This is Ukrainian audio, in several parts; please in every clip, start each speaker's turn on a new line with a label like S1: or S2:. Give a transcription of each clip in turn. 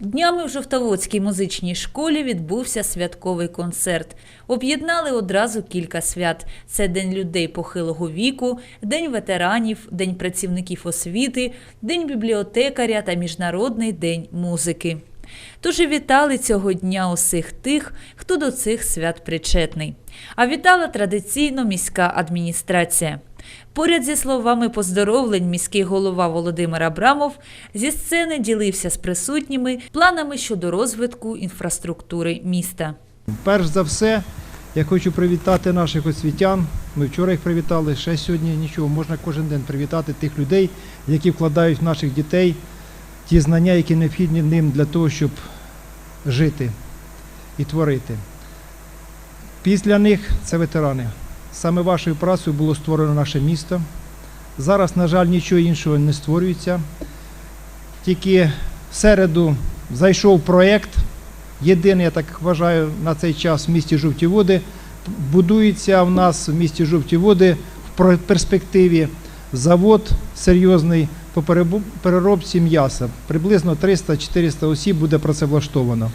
S1: Днями в Жовтоводській музичній школі відбувся святковий концерт. Об'єднали одразу кілька свят: це День людей похилого віку, День ветеранів, День працівників освіти, День бібліотекаря та Міжнародний день музики. Тож і вітали цього дня усіх тих, хто до цих свят причетний. А вітала традиційно міська адміністрація. Поряд зі словами поздоровлень міський голова Володимир Абрамов зі сцени ділився з присутніми планами щодо розвитку інфраструктури міста.
S2: Перш за все, я хочу привітати наших освітян. Ми вчора їх привітали, ще сьогодні нічого. Можна кожен день привітати тих людей, які вкладають в наших дітей ті знання, які необхідні ним для того, щоб жити і творити. Після них це ветерани. Саме вашою працею було створено наше місто. Зараз, на жаль, нічого іншого не створюється. Тільки в середу зайшов проєкт Єдиний, я так вважаю, на цей час в місті Жовті Води. Будується в нас в місті Жовті Води в перспективі завод серйозний по переробці м'яса. Приблизно 300-400 осіб буде працевлаштовано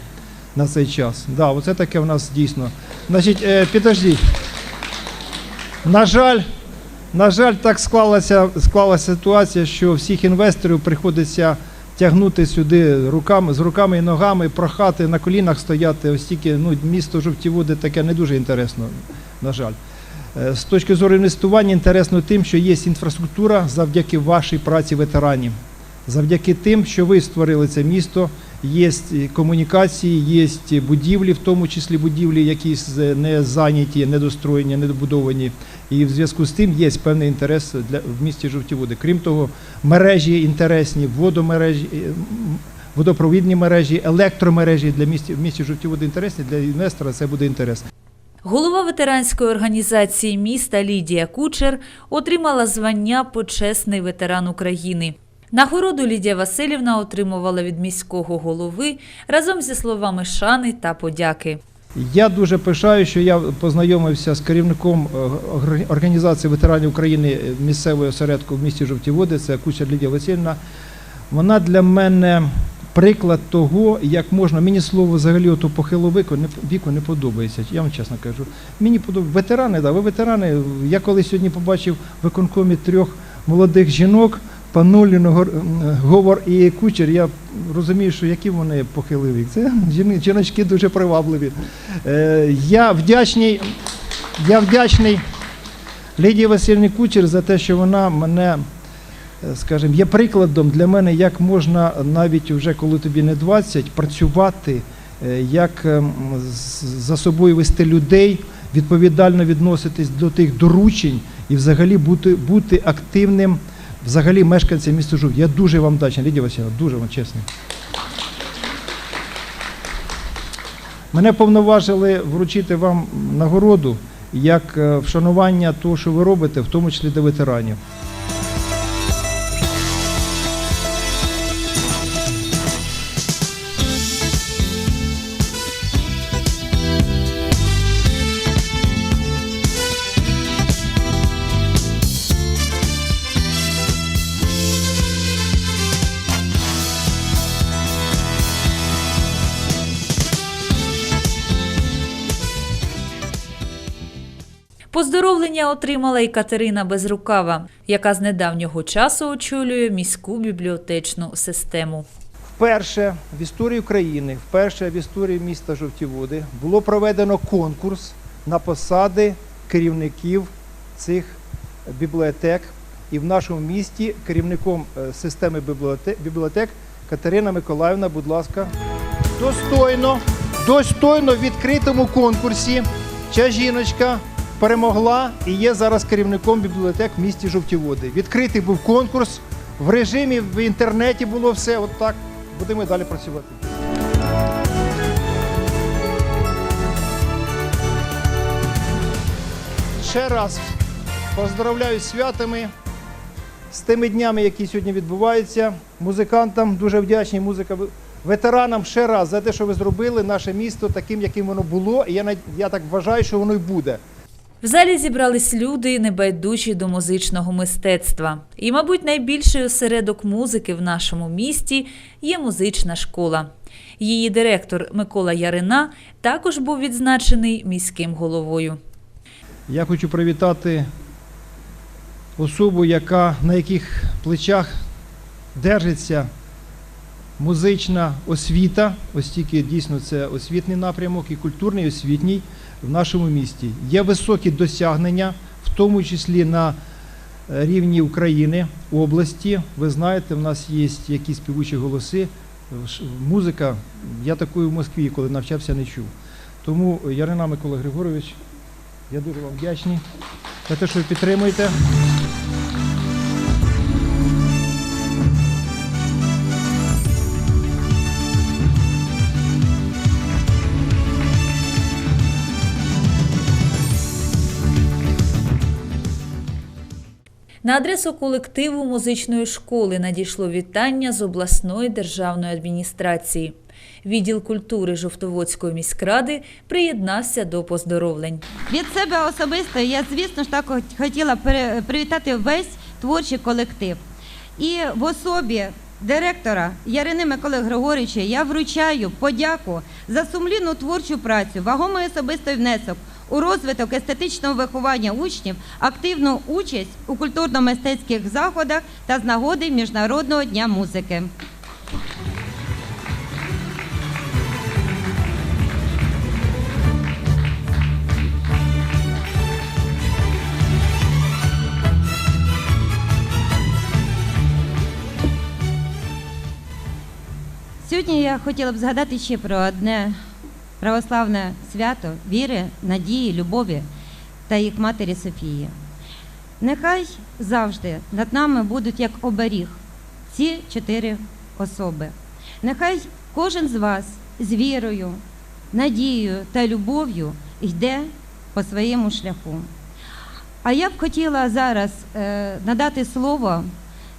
S2: на цей час. Да, оце таке в нас дійсно. Значить, е, підождіть. На жаль, на жаль, так склалася, склалася ситуація, що всіх інвесторів приходиться тягнути сюди руками, з руками і ногами, прохати, на колінах стояти. Ось тільки ну, місто жовті води таке не дуже інтересно, на жаль. Е, З точки зору інвестування інтересно тим, що є інфраструктура завдяки вашій праці ветеранів. Завдяки тим, що ви створили це місто, є комунікації, є будівлі, в тому числі будівлі, які не зайняті, недостроєні, недобудовані. І в зв'язку з тим є певний інтерес для, в місті Жовті Води. Крім того, мережі інтересні, водомережі, е, водопровідні мережі, електромережі для місті, в місті Жовті Води інтересні, для інвестора це буде інтерес.
S1: Голова ветеранської організації міста Лідія Кучер отримала звання Почесний ветеран України. Нагороду Лідія Васильівна отримувала від міського голови разом зі словами шани та подяки.
S2: Я дуже пишаю, що я познайомився з керівником е, організації ветеранів України місцевого осередку в місті Жовті Води, це Кучер Лідія Васильівна. Вона для мене приклад того, як можна. Мені слово взагалі ото похилого віку не, віку не подобається. Я вам чесно кажу. Мені подобається. Ветерани, да, ви ветерани. Я коли сьогодні побачив виконкомі трьох молодих жінок. М, Говор і Кучер, я розумію, що які вони похилий вік. Це жіночки дуже привабливі. Е, я вдячний, я вдячний Лідії Васильівні Кучер за те, що вона мене, скажімо, є прикладом для мене, як можна навіть вже коли тобі не 20, працювати, е, як ем, за собою вести людей, відповідально відноситись до тих доручень і взагалі бути, бути активним взагалі мешканцям міста Жук. Я дуже вам вдячний, Лідія Васильівна, дуже вам чесно. Мене повноважили вручити вам нагороду як е, вшанування того, що ви робите, в тому числі для ветеранів.
S1: Поздоровлення отримала і Катерина Безрукава, яка з недавнього часу очолює міську бібліотечну систему.
S2: Вперше в історії України, вперше в історії міста Жовті Води було проведено конкурс на посади керівників цих бібліотек. І в нашому місті керівником е, системи бібліотек, бібліотек Катерина Миколаївна, будь ласка, достойно, достойно в відкритому конкурсі. Ця жіночка перемогла і є зараз керівником бібліотек в місті Жовті Води. Відкритий був конкурс. В режимі в інтернеті було все. От так. Будемо і далі працювати. Ще раз поздравляю з святами, з тими днями, які сьогодні відбуваються. Музикантам дуже вдячні, музика ветеранам ще раз за те, що ви зробили наше місто таким, яким воно було. І я, я так вважаю, що воно й буде.
S1: В залі зібрались люди, небайдужі до музичного мистецтва. І, мабуть, найбільший осередок музики в нашому місті є музична школа. Її директор Микола Ярина також був відзначений міським головою.
S2: Я хочу привітати особу, яка, на яких плечах держиться музична освіта, оскільки дійсно це освітній напрямок і культурний, і освітній в нашому місті. Є високі досягнення, в тому числі на е, рівні України, області. Ви знаєте, в нас є якісь співучі голоси. Музика, я такої в Москві, коли навчався, не чув. Тому Ярина Микола Григорович, я дуже вам вдячний за те, що ви підтримуєте.
S1: На адресу колективу музичної школи надійшло вітання з обласної державної адміністрації. Відділ культури Жовтоводської міськради приєднався до поздоровлень.
S3: Від себе особисто я, звісно ж, так хотіла привітати весь творчий колектив. І в особі директора Ярини Миколи Григорича я вручаю подяку за сумлінну творчу працю, вагомий особистий внесок у розвиток естетичного виховання учнів, активну участь у культурно-мистецьких заходах та з нагоди Міжнародного дня музики. Сьогодні я хотіла б згадати ще про одне православне свято віри, надії, любові та їх матері Софії. Нехай завжди над нами будуть як оберіг ці чотири особи. Нехай кожен з вас з вірою, надією та любов'ю йде по своєму шляху. А я б хотіла зараз е, надати слово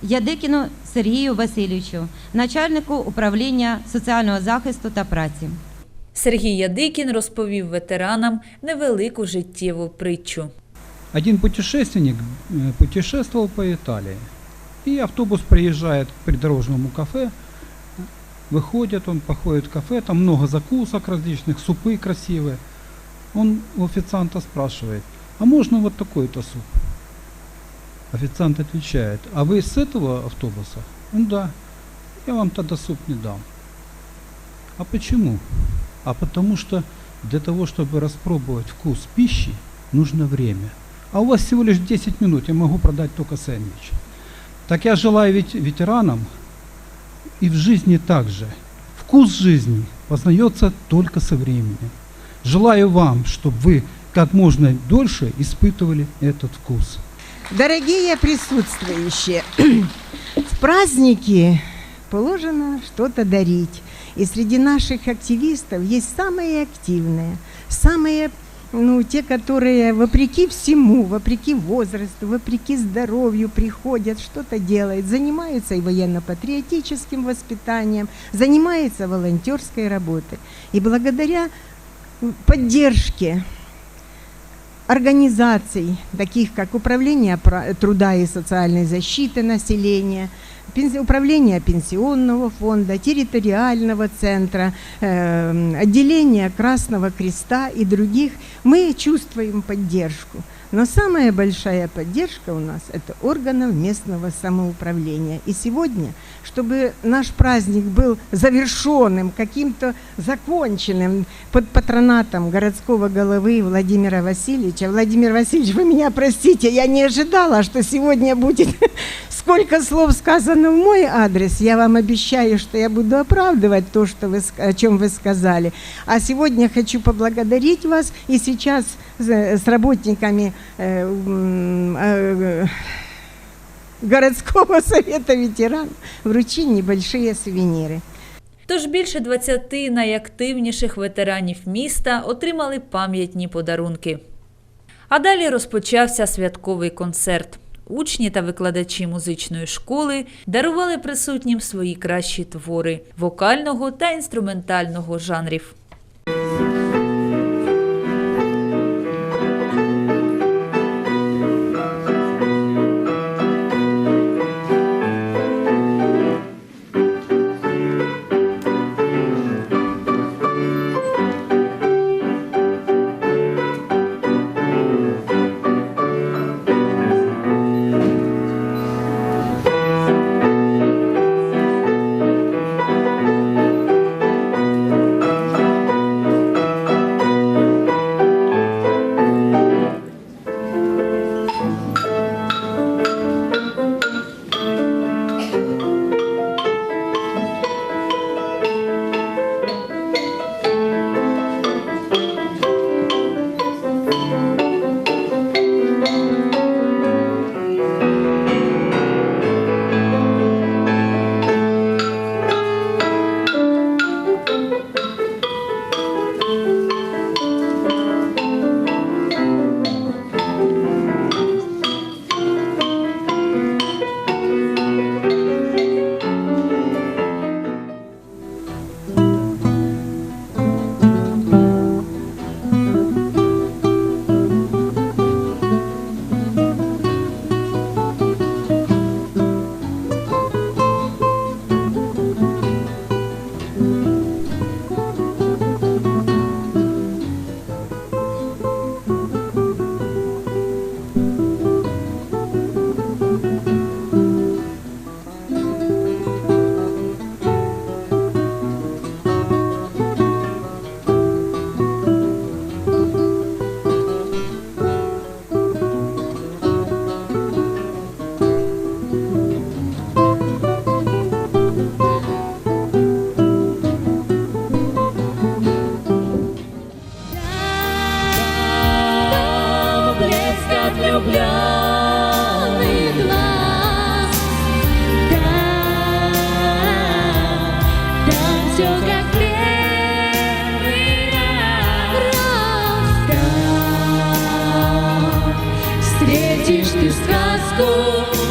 S3: Ядикіну Сергію Васильовичу, начальнику управління соціального захисту та праці.
S1: Сергій Ядикін розповів ветеранам невелику життєву притчу.
S4: Один путешественник э, путешествовал по Италии. И автобус приезжает к придорожному кафе. Выходит, он походит в кафе, там много закусок различных, супы красивые. Он у официанта спрашивает, а можно вот такой-то суп? Официант отвечает, а вы с этого автобуса? Ну да, я вам тогда суп не дам. А почему? А потому что для того, чтобы распробовать вкус пищи, нужно время. А у вас всего лишь 10 минут, я могу продать только сэндвич. Так я желаю ведь ветеранам и в жизни также. Вкус жизни познается только со временем. Желаю вам, чтобы вы как можно дольше испытывали этот вкус.
S5: Дорогие присутствующие, в праздники положено что-то дарить. И среди наших активистов есть самые активные, самые, ну, те, которые вопреки всему, вопреки возрасту, вопреки здоровью приходят, что-то делают, занимаются и военно-патриотическим воспитанием, занимаются волонтерской работой. И благодаря поддержке организаций, таких как Управление пра- труда и социальной защиты населения, пенси- Управление пенсионного фонда, территориального центра, э, отделение Красного Креста и других, мы чувствуем поддержку. Но самая большая поддержка у нас – это органов местного самоуправления. И сегодня, чтобы наш праздник был завершенным, каким-то законченным под патронатом городского головы Владимира Васильевича. Владимир Васильевич, вы меня простите, я не ожидала, что сегодня будет сколько слов сказано в мой адрес. Я вам обещаю, что я буду оправдывать то, что вы, о чем вы сказали. А сегодня хочу поблагодарить вас и сейчас с, с работниками э, м, э, городского совета ветеранов вручить небольшие сувениры.
S1: Тож більше 20 найактивніших ветеранів міста отримали пам'ятні подарунки. А далі розпочався святковий концерт. Учні та викладачі музичної школи дарували присутнім свої кращі твори вокального та інструментального жанрів.
S6: все как первый раз. Просто встретишь ты сказку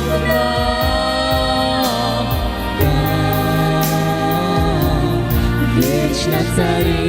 S6: вновь. Там вечно царит.